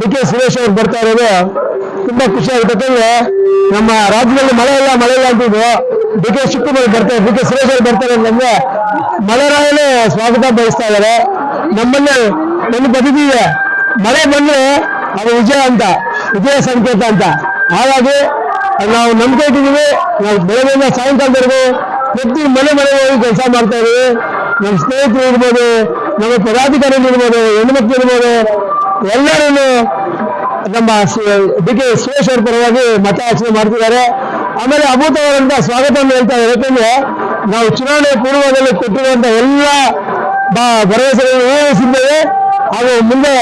D K Suresh ಅವ್ರು ಬರ್ತಾ ಇರೋದು ತುಂಬಾ ಖುಷಿ ಯಾಕಂದ್ರೆ ನಮ್ಮ ರಾಜ್ಯದಲ್ಲಿ ಮಳೆ ಇಲ್ಲ ಮಳೆ ಇಲ್ಲ ಅಂತಿದ್ರು ಡಿ ಕೆ ಬರ್ತಾರೆ ಡಿ ಕೆ ಸುರೇಶ್ ಅವ್ರು ಬರ್ತಾರೆ ಅಂತಂದ್ರೆ ಮಳೆರಾಯನೇ ಸ್ವಾಗತ ಬಯಸ್ತಾ ಇದ್ದಾರೆ. ನಮ್ಮಲ್ಲಿ ನನ್ನ ಬದುಕಿದೆ ಮಳೆ ಬಂದ್ರೆ ಅದು ವಿಜಯ ಅಂತ, ವಿಜಯ ಸಂಕೇತ ಅಂತ. ಹಾಗಾಗಿ ನಾವು ನಂಬಿಕೆ ಇಟ್ಟಿದ್ದೀವಿ ನಾವು ಬೆಳಗ್ಗೆಯಿಂದ ಸಾಯಂಕಾಲದವರೆಗೂ ಪ್ರತಿ ಮನೆ ಮನೆಗೆ ಹೋಗಿ ಕೆಲಸ ಮಾಡ್ತಾ ಇದೀವಿ ನಮ್ಮ ಸ್ನೇಹಿತರು ಇರ್ಬೋದು, ನಮ್ಮ ಪದಾಧಿಕಾರಿಗಳು ಇರ್ಬೋದು ಹೆಣ್ಮಕ್ಳು ಇರ್ಬೋದು ಎಲ್ಲರೂ ನಮ್ಮ ಡಿ ಕೆ ಸುರೇಶ್ ಮತ ಪರವಾಗಿ ಮತಯಾಚನೆ ಮಾಡ್ತಿದ್ದಾರೆ. ಆಮೇಲೆ ಅಭೂತವಾದಂತಹ ಸ್ವಾಗತವನ್ನು ಹೇಳ್ತಾ ಇದ್ದಾರೆ. ಯಾಕಂದ್ರೆ ನಾವು ಚುನಾವಣೆ ಪೂರ್ವದಲ್ಲಿ ಕೊಟ್ಟಿರುವಂತಹ ಎಲ್ಲ ಭರವಸೆಗಳನ್ನು ಈಡೇರಿಸಿದ್ದೇವೆ ಹಾಗೂ ಮುಂದೆ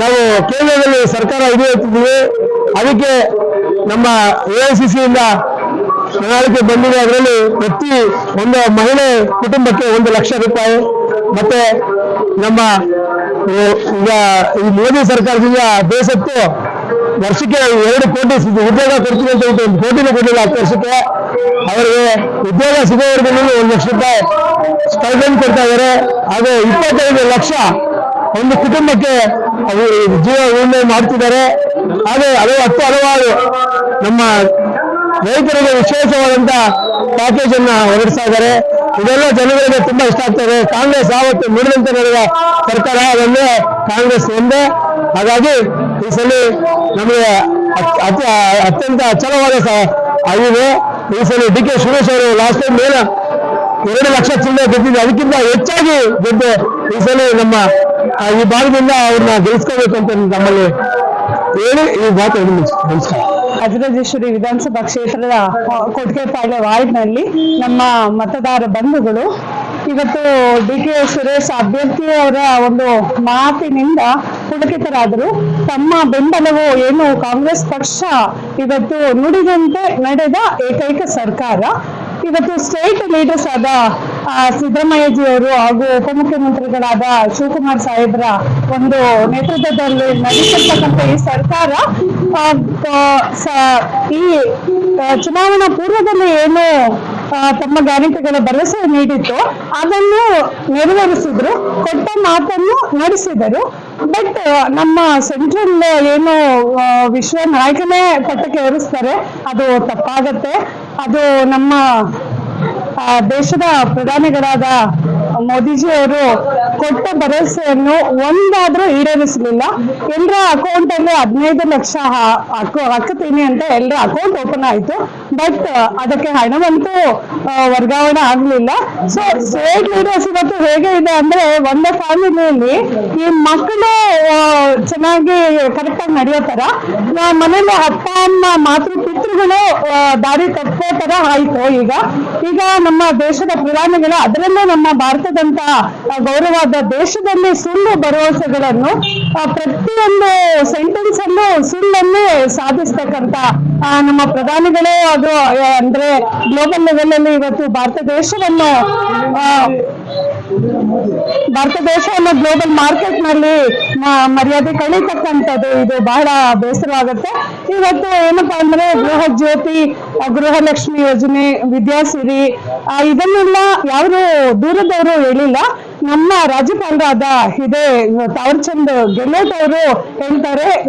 ನಾವು ಕೇಂದ್ರದಲ್ಲಿ ಸರ್ಕಾರ ಹಿಡಿಯುತ್ತಿದ್ದೀವಿ ಅದಕ್ಕೆ ನಮ್ಮ ಎ ಸಿ ಸಿಯಿಂದ ಪ್ರಣಾಳಿಕೆ ಬಂದಿದೆ. ಅದರಲ್ಲಿ ಪ್ರತಿ ಒಂದು ಮಹಿಳೆ ಕುಟುಂಬಕ್ಕೆ ಒಂದು ಲಕ್ಷ ರೂಪಾಯಿ. ಮತ್ತೆ ನಮ್ಮ ಈಗ ಈ ಮೋದಿ ಸರ್ಕಾರದಿಂದ ಬೇಸತ್ತು ವರ್ಷಕ್ಕೆ ಎರಡು ಕೋಟಿ ಉದ್ಯೋಗ ಕೊಡ್ತೀವಿ ಅಂತ ಒಂದು ಕೋಟಿನೂ ಕೊಟ್ಟಿಲ್ಲ ಹತ್ತು ವರ್ಷಕ್ಕೆ. ಅವರಿಗೆ ಉದ್ಯೋಗ ಸಿಗೋವರೆಗೂ ಒಂದು ಲಕ್ಷ ರೂಪಾಯಿ ಸ್ಟೈಪೆಂಡ್ ಕೊಡ್ತಾ ಇದ್ದಾರೆ. ಹಾಗೂ ಇಪ್ಪತ್ತೈದು ಲಕ್ಷ ಒಂದು ಕುಟುಂಬಕ್ಕೆ ಅವರು ಜೀವ ವಿಮೆ ಮಾಡ್ತಿದ್ದಾರೆ. ಹಾಗೆ ಅದು ಹತ್ತು ಹಲವಾರು ನಮ್ಮ ರೈತರಿಗೆ ವಿಶೇಷವಾದಂತ ಪ್ಯಾಕೇಜ್ ಅನ್ನ ಹೊರಡಿಸ್ತಾ ಇದ್ದಾರೆ. ಇದೆಲ್ಲ ಜನಗಳಿಗೆ ತುಂಬಾ ಇಷ್ಟ ಆಗ್ತದೆ. ಕಾಂಗ್ರೆಸ್ ಯಾವತ್ತು ನುಡಿದಂತೆ ನಡೆದ ಸರ್ಕಾರ ಅದನ್ನೇ ಕಾಂಗ್ರೆಸ್ ಒಂದೇ. ಹಾಗಾಗಿ ಈ ಸಲ ನಮಗೆ ಅತ್- ಅತಿ ಅತ್ಯಂತ ಅಚಲವಾದ ಸ- ಆಗಿದೆ. ಈ ಸಲ ಡಿ ಕೆ ಸುರೇಶ್ ಅವರು ಲಾಸ್ಟ್ ಟೈಮ್ ಮೇಲೆ ಎರಡು ಲಕ್ಷ ಚಿಲ್ಲರೆ ಗೆದ್ದಿದೆ ಅದಕ್ಕಿಂತ ಹೆಚ್ಚಾಗಿ ಗೆದ್ದು ಈ ಸಲ ನಮ್ಮ ಈ ಭಾಗದಿಂದ ಅವ್ರನ್ನ ಗೆಲ್ಸ್ಕೋಬೇಕು ಅಂತ ನಮ್ಮಲ್ಲಿ ಹೇಳಿ ಈ ಮಾತು. ನಮಸ್ಕಾರ. ರಾಜರಾಜೇಶ್ವರಿ ವಿಧಾನಸಭಾ ಕ್ಷೇತ್ರದ ಕೊಟ್ಗೆಪಾಳ್ಯ ವಾರ್ಡ್ನಲ್ಲಿ ನಮ್ಮ ಮತದಾರ ಬಂಧುಗಳು, ಇವತ್ತು ಡಿ ಕೆ ಸುರೇಶ್ ಅಭ್ಯರ್ಥಿಯವರ ಒಂದು ಮಾತಿನಿಂದ ಪುಳಕಿತರಾದರು ತಮ್ಮ ಬೆಂಬಲವು ಏನು ಕಾಂಗ್ರೆಸ್ ಪಕ್ಷ ಇವತ್ತು ನುಡಿದಂತೆ ನಡೆದ ಏಕೈಕ ಸರ್ಕಾರ. ಇವತ್ತು ಸ್ಟೇಟ್ ಲೀಡರ್ಸ್ ಆದ ಸಿದ್ದರಾಮಯ್ಯಜಿಯವರು ಹಾಗೂ ಉಪಮುಖ್ಯಮಂತ್ರಿಗಳಾದ ಶಿವಕುಮಾರ್ ಸಾಹೇಬ್ರ ಒಂದು ನೇತೃತ್ವದಲ್ಲಿ ನಡೆಸಿರ್ತಕ್ಕಂಥ ಈ ಸರ್ಕಾರ ಈ ಚುನಾವಣಾ ಪೂರ್ವದಲ್ಲಿ ಏನು ತಮ್ಮ ಗ್ಯಾರಂಟಿಗಳ ಭರವಸೆ ನೀಡಿತ್ತು, ಅದನ್ನು ನೆರವೇರಿಸಿದ್ರು, ಕೊಟ್ಟ ಮಾತನ್ನು ನಡೆಸಿದರು. ಬಟ್ ನಮ್ಮ ಸೆಂಟ್ರಲ್ ಏನು ವಿಶ್ವ ನಾಯಕನೇ ಪಟ್ಟಕ್ಕೆ ಏರಿಸ್ತಾರೆ, ಅದು ತಪ್ಪಾಗತ್ತೆ. ಅದು ನಮ್ಮ ದೇಶದ ಪ್ರಧಾನಿಗಳಾದ ಮೋದಿಜಿ ಅವರು ಕೊಟ್ಟ ಭರವಸೆಯನ್ನು ಒಂದಾದ್ರೂ ಈಡೇರಿಸಲಿಲ್ಲ. ಎಲ್ಲರ ಅಕೌಂಟ್ ಅಲ್ಲಿ ಹದಿನೈದು ಲಕ್ಷ ಹಾಕ್ತೀನಿ ಅಂತ ಎಲ್ಲರ ಅಕೌಂಟ್ ಓಪನ್ ಆಯ್ತು. ಬಟ್ ಅದಕ್ಕೆ ಹಣವಂತೂ ವರ್ಗಾವಣೆ ಆಗ್ಲಿಲ್ಲ. ಸೊ ಸ್ಟೇಟ್ ಲೀಡರ್ಸ್ ಇವತ್ತು ಹೇಗೆ ಇದೆ ಅಂದ್ರೆ ಒಂದೇ ಫ್ಯಾಮಿಲಿಯಲ್ಲಿ ಈ ಮಕ್ಕಳು ಚೆನ್ನಾಗಿ ಕರೆಕ್ಟ್ ಆಗಿ ನಡೆಯೋ ತರ ಮನೇಲಿ ಅಪ್ಪ, ಅಮ್ಮ, ಮಾತೃ, ಪಿತೃಗಳು ದಾರಿ ತಪ್ಪೋ ತರ ಆಯ್ತು ಈಗ. ಈಗ ನಮ್ಮ ದೇಶದ ಪ್ರಧಾನಿಗಳು ಅದರಲ್ಲೂ ನಮ್ಮ ಭಾರತದಂತ ಗೌರವಾದ ದೇಶದಲ್ಲಿ ಸುಳ್ಳು ಭರವಸೆಗಳನ್ನು ಪ್ರತಿಯೊಂದು ಸೆಂಟೆನ್ಸ್ ಅನ್ನು ಸುಳ್ಳನ್ನು ಸಾಧಿಸ್ತಕ್ಕಂತ ನಮ್ಮ ಪ್ರಧಾನಿಗಳೇ ಅದು ಅಂದ್ರೆ, ಗ್ಲೋಬಲ್ ಲೆವೆಲ್ ಅಲ್ಲಿ ಇವತ್ತು ಭಾರತ ದೇಶವನ್ನು ಆ, ದೇಶ ಅನ್ನೋ ಗ್ಲೋಬಲ್ ಮಾರ್ಕೆಟ್ನಲ್ಲಿ ಮರ್ಯಾದೆ ಕಳೀತಕ್ಕಂಥದ್ದು ಇದು ಬಹಳ ಬೇಸರವಾಗುತ್ತೆ. ಇವತ್ತು ಏನಪ್ಪಾ ಅಂದ್ರೆ ಗೃಹ ಜ್ಯೋತಿ ಗೃಹಲಕ್ಷ್ಮಿ ಯೋಜನೆ ವಿದ್ಯಾಸಿರಿ ಇದನ್ನೆಲ್ಲ ಯಾರು ದೂರದವರು ಹೇಳಿಲ್ಲ. ನಮ್ಮ ರಾಜ್ಯಪಾಲರಾದ ಇದೇ ತಾವರ್ಚಂದ್ ಗೆಹ್ಲೋಟ್ ಅವರು ಹೇಳ್ತಾರೆ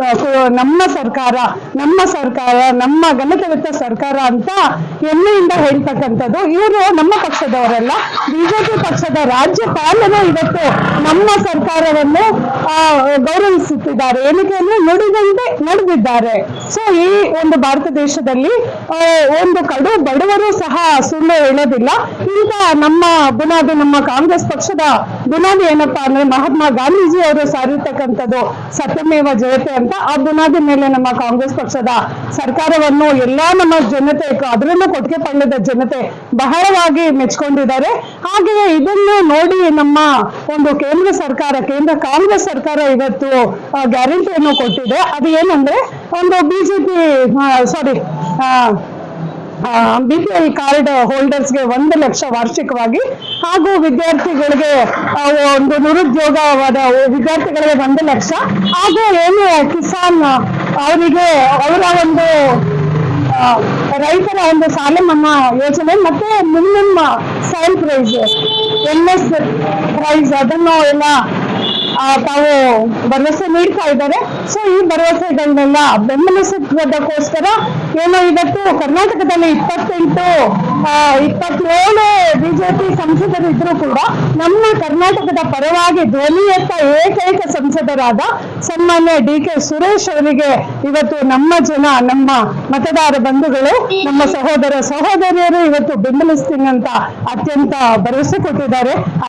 ನಮ್ಮ ಸರ್ಕಾರ ನಮ್ಮ ಸರ್ಕಾರ, ನಮ್ಮ ಗಣತವಿತ್ತ ಸರ್ಕಾರ ಅಂತ ಹೆಮ್ಮೆಯಿಂದ ಹೇಳ್ತಕ್ಕಂಥದ್ದು. ಇವರು ನಮ್ಮ ಪಕ್ಷದವರಲ್ಲ ಬಿಜೆಪಿ ಪಕ್ಷದ ರಾಜ್ಯಪಾಲನ ಇವತ್ತು ನಮ್ಮ ಸರ್ಕಾರವನ್ನು ಗೌರವಿಸುತ್ತಿದ್ದಾರೆ. ಏನಕ್ಕೆ ಅಂದ್ರೆ ನುಡಿದಂತೆ ನಡೆದಿದ್ದಾರೆ. ಸೊ, ಈ ಒಂದು ಭಾರತ ದೇಶದಲ್ಲಿ ಒಂದು ಕಡು ಬಡವರು ಸಹ ಸುಳ್ಳು ಹೇಳೋದಿಲ್ಲ. ಇಂತಹ ನಮ್ಮ, ಬುನಾದಿ ನಮ್ಮ ಕಾಂಗ್ರೆಸ್ ಪಕ್ಷದ ಬುನಾದಿ ಏನಪ್ಪಾ ಅಂದ್ರೆ ಮಹಾತ್ಮ ಗಾಂಧೀಜಿ ಅವರು ಸಾರಿರ್ತಕ್ಕಂಥದ್ದು ಸತ್ಯಮೇವ ಜಯತೆ ಅಂತ. ಆ ಬುನಾದಿ ಮೇಲೆ ನಮ್ಮ ಕಾಂಗ್ರೆಸ್ ಪಕ್ಷದ ಸರ್ಕಾರವನ್ನು ಎಲ್ಲಾ ನಮ್ಮ ಜನತೆ, ಅದರಲ್ಲೂ ಕೊಟ್ಟಿಗೆ ಪಳ್ಳದ ಜನತೆ ಬಹಳವಾಗಿ ಮೆಚ್ಕೊಂಡಿದ್ದಾರೆ. ಹಾಗೆಯೇ ಇದನ್ನು ನೋಡಿ ನಮ್ಮ ಒಂದು ಕೇಂದ್ರ ಸರ್ಕಾರ, ಕೇಂದ್ರ ಕಾಂಗ್ರೆಸ್ ಸರ್ಕಾರ ಇವತ್ತು ಗ್ಯಾರಂಟಿಯನ್ನು ಕೊಟ್ಟಿದೆ. ಅದು ಏನಂದ್ರೆ ಒಂದು BJP sorry B P L card ಹೋಲ್ಡರ್ಸ್ಗೆ ಒಂದು ಲಕ್ಷ ವಾರ್ಷಿಕವಾಗಿ ಹಾಗೂ ವಿದ್ಯಾರ್ಥಿಗಳಿಗೆ ಒಂದು ನಿರುದ್ಯೋಗವಾದ ವಿದ್ಯಾರ್ಥಿಗಳಿಗೆ ಒಂದು ಲಕ್ಷ. ಹಾಗೂ ಏನು ಕಿಸಾನ್, ಅವರಿಗೆ ಅವರ ಒಂದು ರೈತರ ಒಂದು ಸಾಲ ಮನ್ನಾ ಯೋಜನೆ ಮತ್ತೆ minimum sale price L S price ಅದನ್ನು ಎಲ್ಲ ತಾವು ಭರವಸೆ ನೀಡ್ತಾ ಇದ್ದಾರೆ. ಸೊ ಈ ಭರವಸೆಗಳನ್ನೆಲ್ಲ ಬೆಂಬಲಿಸುವುದಕ್ಕೋಸ್ಕರ ಏನೋ ಇವತ್ತು ಕರ್ನಾಟಕದಲ್ಲಿ ಇಪ್ಪತ್ತೆಂಟು ಇಪ್ಪತ್ತೇಳು ಬಿಜೆಪಿ ಸಂಸದರು ಇದ್ರು ಕೂಡ ನಮ್ಮ ಕರ್ನಾಟಕದ ಪರವಾಗಿ ಧ್ವನಿ ಎತ್ತ ಏಕೈಕ ಸಂಸದರಾದ ಸನ್ಮಾನ್ಯ ಡಿ ಕೆ ಸುರೇಶ್ ಅವರಿಗೆ ಇವತ್ತು ನಮ್ಮ ಜನ, ನಮ್ಮ ಮತದಾರ ಬಂಧುಗಳು, ನಮ್ಮ ಸಹೋದರ ಸಹೋದರಿಯರು ಇವತ್ತು ಬೆಂಬಲಿಸ್ತೀನಿ ಅಂತ ಅತ್ಯಂತ ಭರವಸೆ ಕೊಟ್ಟಿದ್ದಾರೆ.